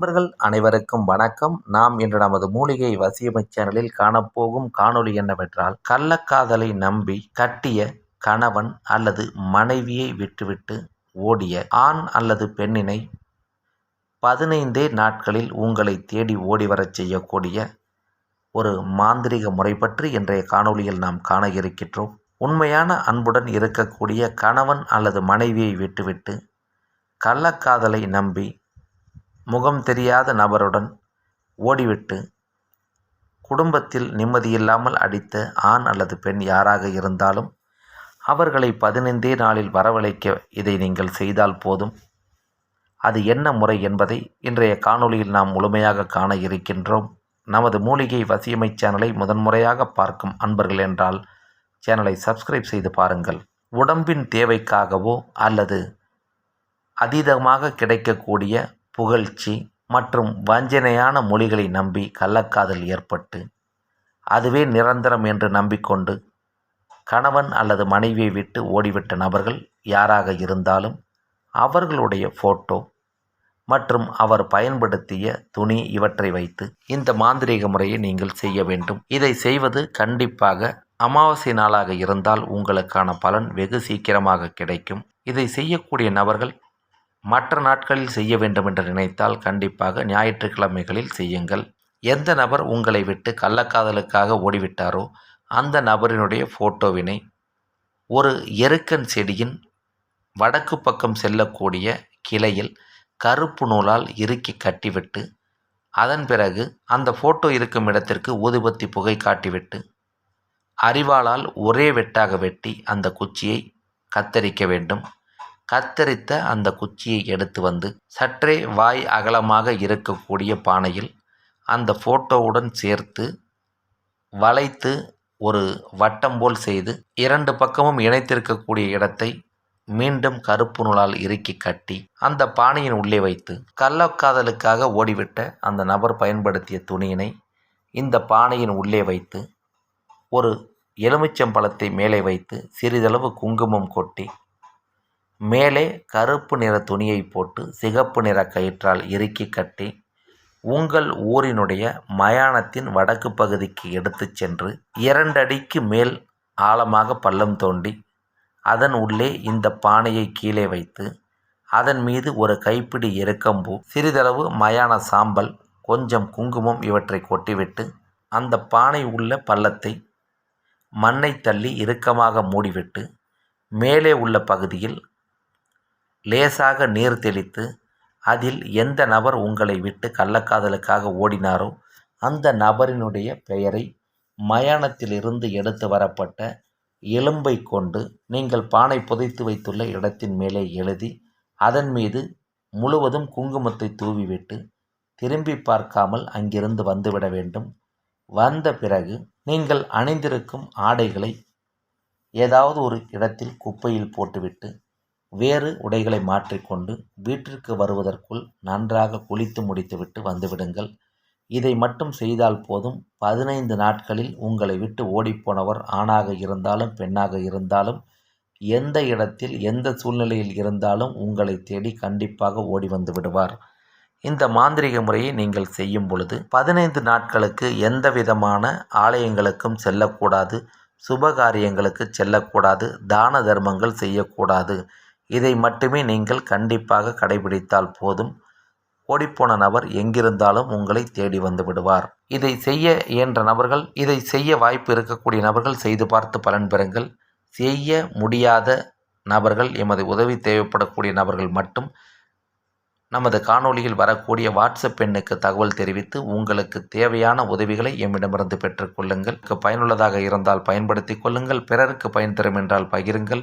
நண்பர்கள் அனைவருக்கும் வணக்கம். நாம் இன்று நமது மூலிகை வசியமை சேனலில் காணப்போகும் காணொளி என்னவென்றால் கள்ளக்காதலை நம்பி கட்டிய கணவன் அல்லது மனைவியை விட்டுவிட்டு ஓடிய ஆண் அல்லது பெண்ணினை பதினைந்தே நாட்களில் உங்களை தேடி ஓடி வரச் செய்யக்கூடிய ஒரு மாந்திரிக முறை பற்றி இன்றைய காணொளியில் நாம் காண இருக்கின்றோம். உண்மையான அன்புடன் இருக்கக்கூடிய கணவன் அல்லது மனைவியை விட்டுவிட்டு கள்ளக்காதலை நம்பி முகம் தெரியாத நபருடன் ஓடிவிட்டு குடும்பத்தில் நிம்மதியில்லாமல் அடித்த ஆண் அல்லது பெண் யாராக இருந்தாலும் அவர்களை பதினைந்தே நாளில் வரவழைக்க இதை நீங்கள் செய்தால் போதும். அது என்ன முறை என்பதை இன்றைய காணொளியில் நாம் முழுமையாக காண இருக்கின்றோம். நமது மூலிகை வசியமை சேனலை முதன்முறையாக பார்க்கும் அன்பர்கள் என்றால் சேனலை சப்ஸ்கிரைப் செய்து பாருங்கள். உடம்பின் தேவைக்காகவோ அல்லது அதீதமாக கிடைக்கக்கூடிய புகழ்ச்சி மற்றும் வஞ்சனையான மொழிகளை நம்பி கள்ளக்காதல் ஏற்பட்டு அதுவே நிரந்தரம் என்று நம்பிக்கொண்டு கணவன் அல்லது மனைவியை விட்டு ஓடிவிட்ட நபர்கள் யாராக இருந்தாலும் அவர்களுடைய ஃபோட்டோ மற்றும் அவர் பயன்படுத்திய துணி இவற்றை வைத்து இந்த மாந்திரீக முறையை நீங்கள் செய்ய வேண்டும். இதை செய்வது கண்டிப்பாக அமாவாசை நாளாக இருந்தால் உங்களுக்கான பலன் வெகு சீக்கிரமாக கிடைக்கும். இதை செய்யக்கூடிய நபர்கள் மற்ற நாட்களில் செய்ய வேண்டும் என்று நினைத்தால் கண்டிப்பாக ஞாயிற்றுக்கிழமைகளில் செய்யுங்கள். எந்த நபர் உங்களை விட்டு கள்ளக்காதலுக்காக ஓடிவிட்டாரோ அந்த நபரினுடைய ஃபோட்டோவினை ஒரு எருக்கன் செடியின் வடக்கு பக்கம் செல்லக்கூடிய கிளையில் கருப்பு நூலால் இறுக்கி கட்டிவிட்டு அதன் பிறகு அந்த ஃபோட்டோ இருக்கும் இடத்திற்கு ஊதுபத்தி புகை காட்டிவிட்டு அறிவாளால் ஒரே வெட்டாக வெட்டி அந்த குச்சியை கத்தரிக்க வேண்டும். கத்தரித்த அந்த குச்சியை எடுத்து வந்து சற்றே வாய் அகலமாக இருக்கக்கூடிய பானையில் அந்த ஃபோட்டோவுடன் சேர்த்து வளைத்து ஒரு வட்டம் போல் செய்து இரண்டு பக்கமும் இணைத்திருக்கக்கூடிய இடத்தை மீண்டும் கருப்பு நூலால் இறுக்கி கட்டி அந்த பானையின் உள்ளே வைத்து கள்ளக்காதலுக்காக ஓடிவிட்ட அந்த நபர் பயன்படுத்திய துணியினை இந்த பானையின் உள்ளே வைத்து ஒரு எலுமிச்சம்பழத்தை மேலே வைத்து சிறிதளவு குங்குமம் கொட்டி மேலே கருப்பு நிற துணியை போட்டு சிகப்பு நிற கயிற்றால் இறுக்கி கட்டி உங்கள் ஊரினுடைய மயானத்தின் வடக்கு பகுதிக்கு எடுத்துச் சென்று இரண்டடிக்கு மேல் ஆழமாக பள்ளம் தோண்டி அதன் உள்ளே இந்த பானையை கீழே வைத்து அதன் மீது ஒரு கைப்பிடி எருக்கம்பூ சிறிதளவு மயான சாம்பல் கொஞ்சம் குங்குமம் இவற்றை கொட்டிவிட்டு அந்த பானை உள்ள பள்ளத்தை மண்ணை தள்ளி இறுக்கமாக மூடிவிட்டு மேலே உள்ள பகுதியில் லேசாக நீர் தெளித்து அதில் எந்த நபர் உங்களை விட்டு கள்ளக்காதலுக்காக ஓடினாரோ அந்த நபரினுடைய பெயரை மயானத்திலிருந்து எடுத்து வரப்பட்ட எலும்பை கொண்டு நீங்கள் பானை புதைத்து வைத்துள்ள இடத்தின் மேலே எழுதி அதன் மீது முழுவதும் குங்குமத்தை தூவிவிட்டு திரும்பி பார்க்காமல் அங்கிருந்து வந்துவிட வேண்டும். வந்த பிறகு நீங்கள் அணிந்திருக்கும் ஆடைகளை ஏதாவது ஒரு இடத்தில் குப்பையில் போட்டுவிட்டு வேறு உடைகளை மாற்றிக்கொண்டு வீட்டிற்கு வருவதற்குள் நன்றாக குளித்து முடித்துவிட்டு வந்துவிடுங்கள். இதை மட்டும் செய்தால் போதும். பதினைந்து நாட்களில் உங்களை விட்டு ஓடிப்போனவர் ஆணாக இருந்தாலும் பெண்ணாக இருந்தாலும் எந்த இடத்தில் எந்த சூழ்நிலையில் இருந்தாலும் உங்களை தேடி கண்டிப்பாக ஓடி வந்து விடுவார். இந்த மாந்திரிக முறையை நீங்கள் செய்யும் பொழுது பதினைந்து நாட்களுக்கு எந்த விதமான ஆலயங்களுக்கும் செல்லக்கூடாது. சுபகாரியங்களுக்கு செல்லக்கூடாது. தான தர்மங்கள் செய்யக்கூடாது. இதை மட்டுமே நீங்கள் கண்டிப்பாக கடைபிடித்தால் போதும். ஓடிப்போன நபர் எங்கிருந்தாலும் உங்களை தேடி வந்து விடுவார். இதை செய்ய இயன்ற நபர்கள் இதை செய்ய வாய்ப்பு இருக்கக்கூடிய நபர்கள் செய்து பார்த்து பலன் பெறுங்கள். செய்ய முடியாத நபர்கள் எமது உதவி தேவைப்படக்கூடிய நபர்கள் மட்டும் நமது காணொளியில் வரக்கூடிய வாட்ஸ்அப் எண்ணுக்கு தகவல் தெரிவித்து உங்களுக்கு தேவையான உதவிகளை எம்மிடமிருந்து பெற்றுக்கொள்ளுங்கள் பயனுள்ளதாக இருந்தால் பயன்படுத்தி கொள்ளுங்கள். பிறருக்கு பயன் தரும் என்றால் பகிருங்கள்.